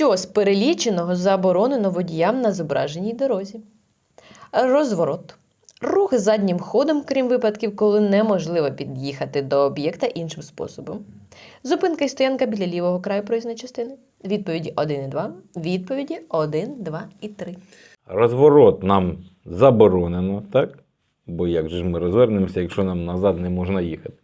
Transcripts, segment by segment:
Що з переліченого заборонено водіям на зображеній дорозі? Розворот. Рух заднім ходом, крім випадків, коли неможливо під'їхати до об'єкта іншим способом. Зупинка і стоянка біля лівого краю проїзної частини. Відповіді 1 і 2. Відповіді 1, 2 і 3. Розворот нам заборонено, так? Бо як же ж ми розвернемося, якщо нам назад не можна їхати?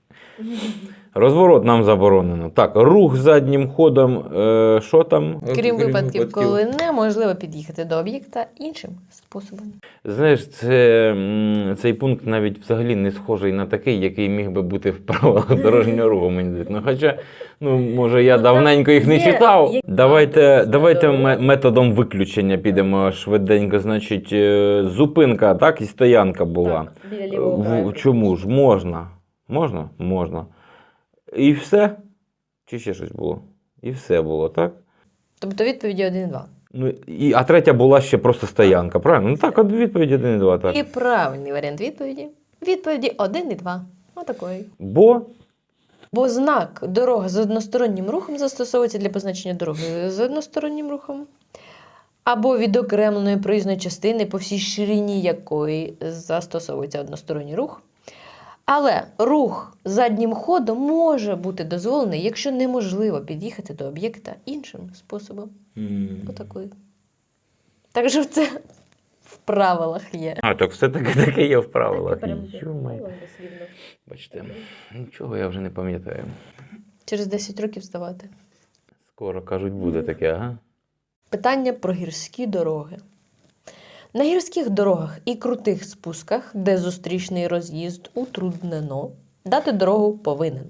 Розворот нам заборонено. Так, рух заднім ходом. Е, що там? Крім випадків, коли неможливо під'їхати до об'єкта іншим способом. Знаєш, це, м, цей пункт навіть взагалі не схожий на такий, який міг би бути в правилах дорожнього руху. Мені здається. Ну, хоча, ну, може, я Ну, давненько їх не є читав. Давайте, давайте ме- методом виключення підемо швиденько. Значить, е, зупинка, так, і стоянка була. Так, біля лівого В- краю. Чому ж? Можна. Можна? Можна. І все? Чи ще щось було? І все було, так? Тобто відповіді 1 і 2. Ну, і, а третя була ще просто стоянка, правильно? Ну так, от відповідь 1 і 2, так. І правильний варіант відповіді. Відповіді 1 і 2. Отакої. Бо Бо знак дорога з одностороннім рухом застосовується для позначення дороги з одностороннім рухом. Або відокремленої проїзної частини, по всій ширині якої застосовується односторонній рух. Але рух заднім ходом може бути дозволений, якщо неможливо під'їхати до об'єкта іншим способом. Отакою. Так що це в правилах є. А, так все таки таке є в правилах. Йо-моє. Бачите, нічого я вже не пам'ятаю. Через 10 років здавати. Скоро кажуть, буде таке, ага. Питання про гірські дороги. На гірських дорогах і крутих спусках, де зустрічний роз'їзд утруднено, дати дорогу повинен.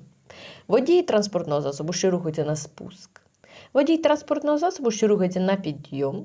Водій транспортного засобу, що рухається на спуск. Водій транспортного засобу, що рухається на підйом.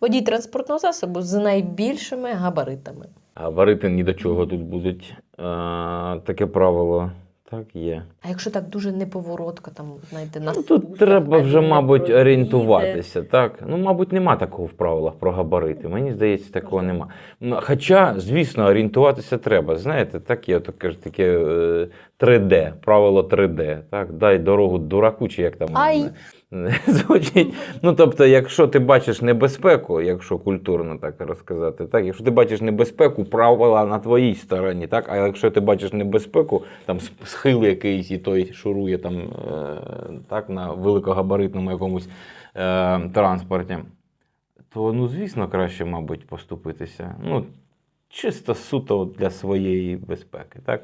Водій транспортного засобу з найбільшими габаритами. Габарити ні до чого тут будуть. А, таке правило. Так, є. А якщо так дуже неповоротка, там, знаєте, на Ну, тут треба вже, мабуть, орієнтуватися. Так? Ну, мабуть, нема такого в правилах про габарити. Мені здається, такого нема. Ну, Хоча, звісно, орієнтуватися треба. Знаєте, так є кажуть, таке е, 3D, правило 3D. Так? Дай дорогу дураку, чи як там Ай. звучить. Ну, тобто, якщо ти бачиш небезпеку, якщо культурно так розказати, так? якщо ти бачиш небезпеку, правила на твоїй стороні, так? а якщо ти бачиш небезпеку, там схил якийсь і той шурує там, е, так, на великогабаритному якомусь е, транспорті, то, ну, звісно, краще, мабуть, поступитися. Ну, чисто суто для своєї безпеки, так?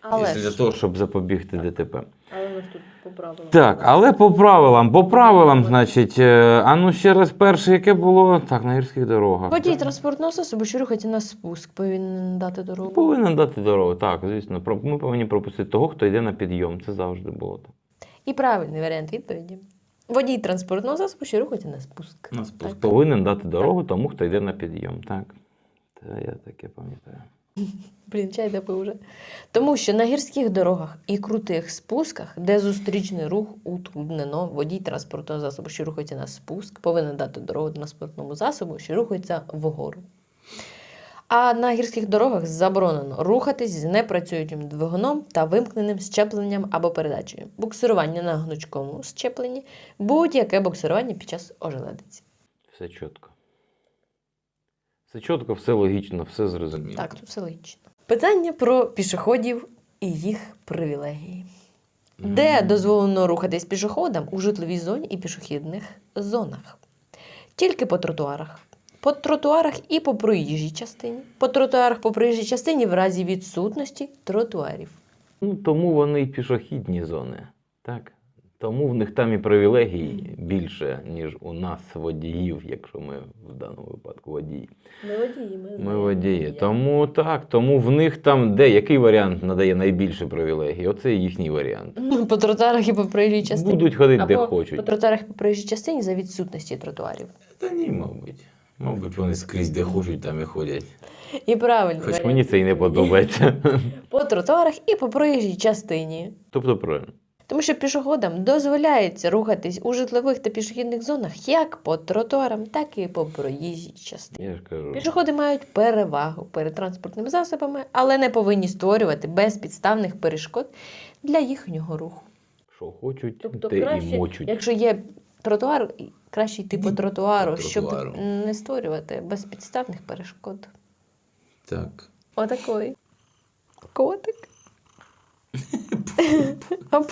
Але для того, щоб запобігти ДТП. Але у нас тут по правилам. Так, але по правилам, по правилам, значить, е, а ну ще раз перше, яке було так, на гірських дорогах. Водій транспортного засобу, що рухається на спуск, повинен дати дорогу. Повинен дати дорогу, так, звісно. Про- Ми повинні пропустити того, хто йде на підйом. Це завжди було так. І правильний варіант відповіді. Водій транспортного засобу, що рухається на спуск. На спуск. Так. Повинен дати дорогу тому, хто йде на підйом. Так. Та я таке пам'ятаю. Блін, чай допив вже. Тому що на гірських дорогах і крутих спусках, де зустрічний рух утруднено, водій транспортного засобу, що рухається на спуск, повинен дати дорогу транспортному засобу, що рухається вгору. А на гірських дорогах заборонено рухатись з непрацюючим двигуном та вимкненим щепленням або передачею, буксирування на гнучкому щепленні, будь-яке буксирування під час ожеледиці. Все чітко. Все чітко, все логічно, все зрозуміло. Так, тут все логічно. Питання про пішоходів і їх привілегії. Де дозволено рухатись пішоходам у житловій зоні і пішохідних зонах? Тільки по тротуарах. По тротуарах і по проїжджій частині. По тротуарах по проїжджій частині в разі відсутності тротуарів. Ну, тому вони і пішохідні зони. Так. Тому в них там і привілегій більше, ніж у нас водіїв, якщо ми в даному випадку водії. Ми водії, ми Ми водії. Тому так, тому в них там де який варіант надає найбільше привілегій? Оце їхній варіант. По тротуарах і по проїжджій частині. Будуть ходити де Або По хочуть. тротуарах і по проїжджій частині за відсутності тротуарів. Та ні, мабуть. Мабуть, вони скрізь де хочуть, там і ходять. І правильно. Хоч мені це і не подобається. По тротуарах і по проїжджій частині. Тобто правильно. Тому що пішоходам дозволяється рухатись у житлових та пішохідних зонах як по тротуарам, так і по проїжджій частині. Я ж кажу. Пішоходи мають перевагу перед транспортними засобами, але не повинні створювати безпідставних перешкод для їхнього руху. Що хочуть, Тобто те і мочуть. Якщо є тротуар, Краще йти по тротуару, по щоб тротуару. не створювати безпідставних перешкод. Так. Отакий. Котик.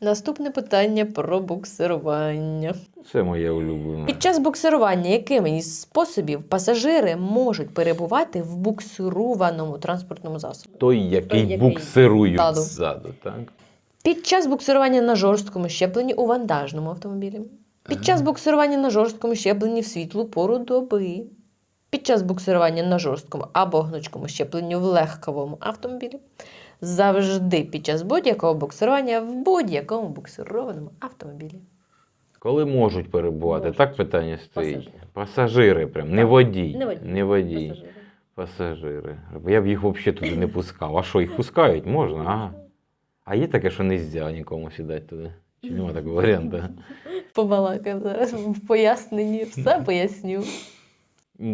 Наступне питання про буксирування. Це моє улюблене. Під час буксирування якими із способів пасажири можуть перебувати в буксированому транспортному засобі? Той, який який буксирують ззаду. ззаду, так? Під час буксирування на жорсткому щепленні у вантажному автомобілі. Під час буксирування на жорсткому щепленні в світлу пору доби. Під час буксирування на жорсткому або гнучкому щепленню в легковому автомобілі. Завжди під час будь-якого буксирування в будь-якому буксированому автомобілі. Коли можуть перебувати, Можуть. так питання стоїть. Пасажири. Пасажири прям, не Так. водій. Не водій. Не водій. Пасажири. Пасажири. Бо Я б їх взагалі туди не пускав. А що, їх пускають? Можна? Ага. А є таке, що не можна нікому сідати туди. Чи нема такого варіанту? Побалакав зараз в поясненні, все поясню.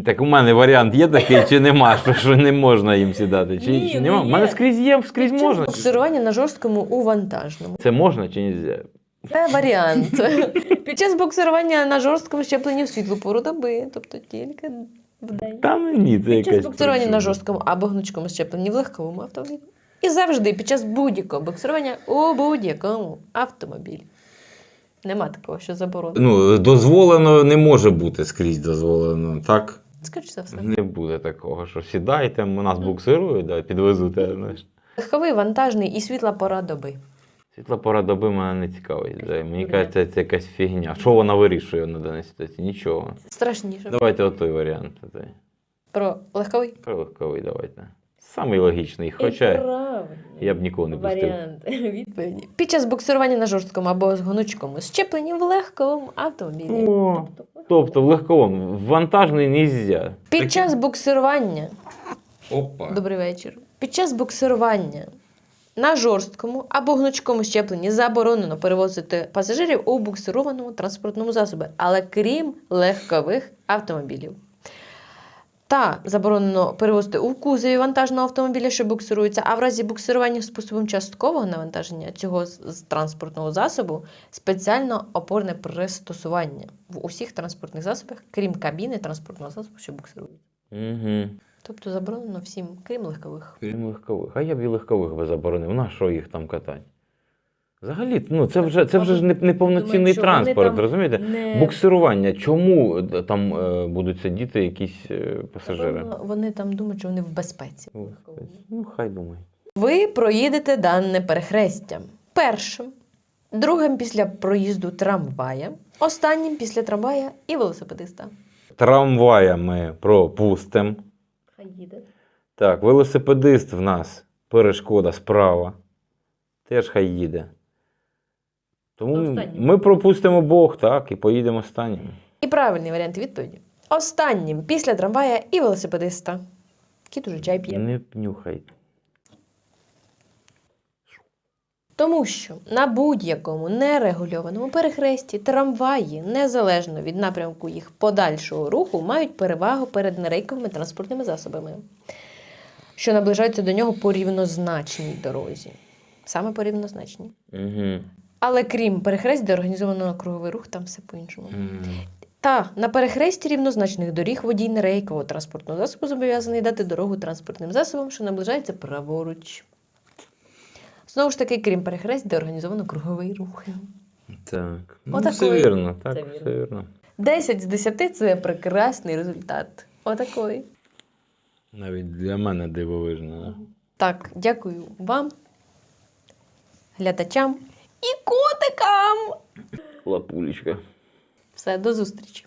Так у мене варіант є такий, чи нема, що, що не можна їм сідати? Чи, Ні, чи ну нема? У мене є. скрізь є, скрізь можна. буксирування на жорсткому у вантажному. Це можна чи не? Це варіант. Під час буксирування на жорсткому щепленні в світлу пору доби, тобто тільки в день. Та ну ні, це Під час якась. буксирування на жорсткому або гнучкому щепленні в легковому автомобілі. І завжди під час будь-якого буксирування у будь-якому автомобілі. Нема такого, що заборонено. Ну, дозволено не може бути скрізь дозволено, так? Скоріше за все. Не буде такого, що сідайте, у нас буксирують, да, підвезуть. Знаєш. Легковий, вантажний і світла пора доби. Світла пора доби мене не цікавить. Да. Мені Варіант. кажеться, це якась фігня. Що вона вирішує на даній ситуації? Нічого. Страшніше. Давайте отой варіант. Отой. Про легковий. Прилегковий давайте. Самий логічний. І Хоча правильний я б ніколи не пустив. варіант. Відповіді. Під час буксирування на жорсткому або з гнучкому щепленні в легковому автомобілі. О, тобто в легковому, в вантажний можна. Під час буксирування Опа. Добрий вечір. Під час буксирування на жорсткому або гнучкому щепленні заборонено перевозити пасажирів у буксированому транспортному засобі, але крім легкових автомобілів. Та заборонено перевозити у кузові вантажного автомобіля, що буксирується, а в разі буксирування способом часткового навантаження цього транспортного засобу спеціально опорне пристосування в усіх транспортних засобах, крім кабіни транспортного засобу, що буксирує. Угу. Тобто заборонено всім, крім легкових. Крім легкових. А я б і легкових би заборонив. На що їх там катати? Взагалі, ну це вже це вже ж не, не повноцінний Думаю, транспорт, там розумієте? Не... Буксирування. Чому е, там е, будуть сидіти якісь е, пасажири? Напевно, Вони там думають, що вони в безпеці. Ну, хай думають. Ви проїдете дане перехрестя. Першим, другим після проїзду трамвая, останнім після трамвая і велосипедиста. Трамвая ми пропустимо. Хай їде. Так, велосипедист в нас перешкода справа. Теж хай їде. Тому Останнім. ми пропустимо Бог, так, і поїдемо останнім. І правильний варіант відповіді. Останнім після трамвая і велосипедиста. Кіт уже чай п'є. Не нюхай. Тому що на будь-якому нерегульованому перехресті трамваї, незалежно від напрямку їх подальшого руху, мають перевагу перед нерейковими транспортними засобами, що наближаються до нього по рівнозначній дорозі. Саме по рівнозначній. Угу. Але крім перехресть, де організовано круговий рух, там все по-іншому. Та на перехресті рівнозначних доріг водій нерейкового транспортного засобу зобов'язаний дати дорогу транспортним засобам, що наближається праворуч. Знову ж таки, крім перехресть, де організовано круговий рух. Так. Ну, Отакої. все вірно, так, Це все вірно. вірно. 10 з 10 це прекрасний результат. Отакої. Навіть для мене дивовижно. Так, дякую вам, глядачам і котикам. Лапулечка. Все, до зустрічі.